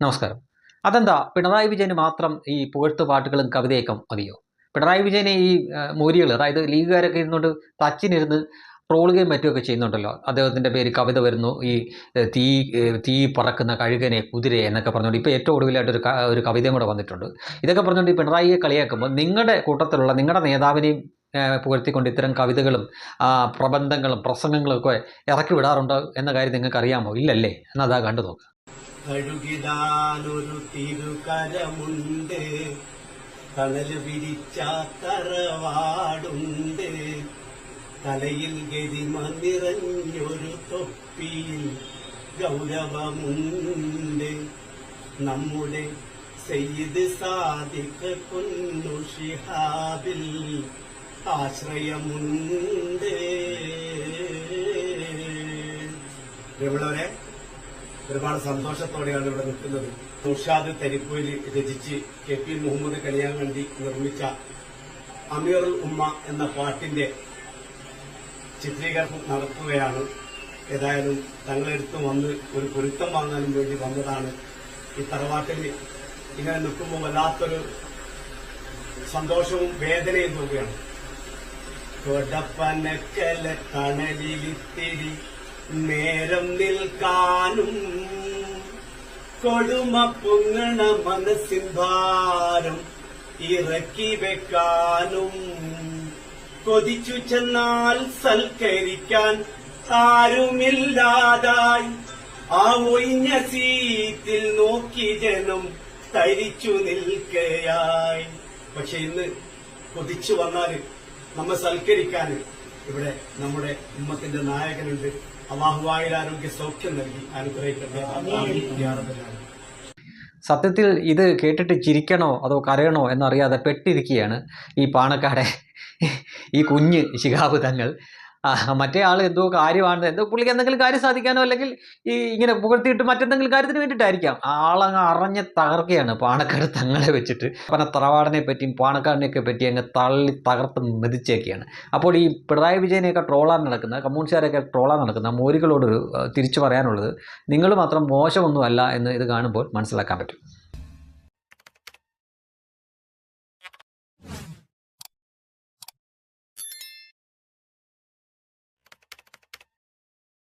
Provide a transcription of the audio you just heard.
നമസ്കാരം. അതെന്താ? പിണറായി വിജയന് മാത്രം ഈ പുകഴ്ത്തു പാട്ടുകളും കവിതയൊക്കെ മതിയോ? പിണറായി വിജയനെ ഈ മോരികൾ അതായത് ലീഗുകാരൊക്കെ ഇരുന്നുകൊണ്ട് തച്ചിനിരുന്ന് ട്രോളുകയും മറ്റുമൊക്കെ ചെയ്യുന്നുണ്ടല്ലോ. അദ്ദേഹത്തിന്റെ പേര് കവിത വരുന്നു. ഈ തീ തീ പറക്കുന്ന കഴുകനെ കുതിരയെ എന്നൊക്കെ പറഞ്ഞുകൊണ്ട് ഇപ്പോൾ ഏറ്റവും ഒടുവിലായിട്ട് ഒരു കവിതയും കൂടെ വന്നിട്ടുണ്ട്. ഇതൊക്കെ പറഞ്ഞുകൊണ്ട് ഈ പിണറായിയെ കളിയാക്കുമ്പോൾ നിങ്ങളുടെ കൂട്ടത്തിലുള്ള നിങ്ങളുടെ നേതാവിനെയും പുകഴ്ത്തിക്കൊണ്ട് ഇത്തരം കവിതകളും പ്രബന്ധങ്ങളും പ്രസംഗങ്ങളും ഒക്കെ ഇറക്കി വിടാറുണ്ടോ എന്ന കാര്യം നിങ്ങൾക്ക് അറിയാമോ ഇല്ലല്ലേ എന്നതാ കണ്ടു നോക്കുക കഴുകിടാനൊരു തിരുകരമുണ്ട് തണൽ വിരിച്ച തറവാടുണ്ട്. തലയിൽ ഗരിമ നിറഞ്ഞൊരു തൊപ്പിയിൽ ഗൗരവമുണ്ട്. നമ്മുടെ സയ്യിദ് സാദിഖ് കുന്നു ഷിഹാബിൽ ആശ്രയമുണ്ട്. പ്രിയമുള്ളവരെ ഒരുപാട് സന്തോഷത്തോടെയാണ് ഇവിടെ നിൽക്കുന്നത്. തുഷാദ് തരിപ്പൂരി രചിച്ച് കെ പി മുഹമ്മദ് കണിയാങ്കണ്ടി നിർമ്മിച്ച അമീറുൽ ഉമ്മ എന്ന പാട്ടിന്റെ ചിത്രീകരണം നടത്തുകയാണ്. ഏതായാലും തങ്ങളെടുത്ത് വന്ന് ഒരു പൊരുത്തം വാങ്ങാനും വേണ്ടി വന്നതാണ് ഈ തറവാട്ടിൽ ഇങ്ങനെ നിൽക്കുമ്പോൾ വല്ലാത്തൊരു സന്തോഷവും വേദനയും തോന്നുകയാണ് കൊടപ്പനക്കല തണലിലിത്തിരി നേരം നിൽക്കാനും കൊടുമ പൊങ്ങണ മനസ്സിൻ ഭാരം ഇറക്കി വെക്കാനും. കൊതിച്ചു ചെന്നാൽ സൽക്കരിക്കാൻ ആരുമില്ലാതായി. ആ ഒഴിഞ്ഞ സീറ്റിൽ നോക്കി ജനം തരിച്ചു നിൽക്കയായി. പക്ഷെ ഇന്ന് കൊതിച്ചു വന്നാൽ നമ്മെ സൽക്കരിക്കാൻ ഇവിടെ നമ്മുടെ ഉമ്മത്തിന്റെ നായകനുണ്ട്. അള്ളാഹുവായിൽ ആരോഗ്യ സൗഖ്യം നൽകി അനുഗ്രഹിക്കട്ടെ. സത്യത്തിൽ ഇത് കേട്ടിട്ട് ചിരിക്കണോ അതോ കരയണോ എന്നറിയാതെ പെട്ടിരിക്കുകയാണ് ഈ പാണക്കാടെ ഈ കുഞ്ഞ് ശിഹാബ് തങ്ങൾ. മറ്റേ ആൾ എന്തോ കാര്യമാണ് എന്തോ പുള്ളിക്ക് എന്തെങ്കിലും കാര്യം സാധിക്കാനോ അല്ലെങ്കിൽ ഈ ഇങ്ങനെ പുകഴ്ത്തിയിട്ട് മറ്റെന്തെങ്കിലും കാര്യത്തിന് വേണ്ടിയിട്ടായിരിക്കാം. ആളങ്ങ് അറിഞ്ഞ് തകർക്കുകയാണ് പാണക്കാട് തങ്ങളെ വെച്ചിട്ട്. പറഞ്ഞ തറവാടിനെ പറ്റിയും പാണക്കാടിനെയൊക്കെ പറ്റി അങ്ങ് തള്ളി തകർത്ത് മെതിച്ചേക്കുകയാണ് അപ്പോൾ ഈ പിണറായി വിജയനെയൊക്കെ ട്രോളാൻ നടക്കുന്ന കമ്മ്യൂണിസ്റ്റുകാരെയൊക്കെ ട്രോളാൻ നടക്കുന്ന മോരികളോടൊരു തിരിച്ചു പറയാനുള്ളത് നിങ്ങൾ മാത്രം മോശമൊന്നുമല്ല എന്ന് ഇത് കാണുമ്പോൾ മനസ്സിലാക്കാൻ പറ്റും.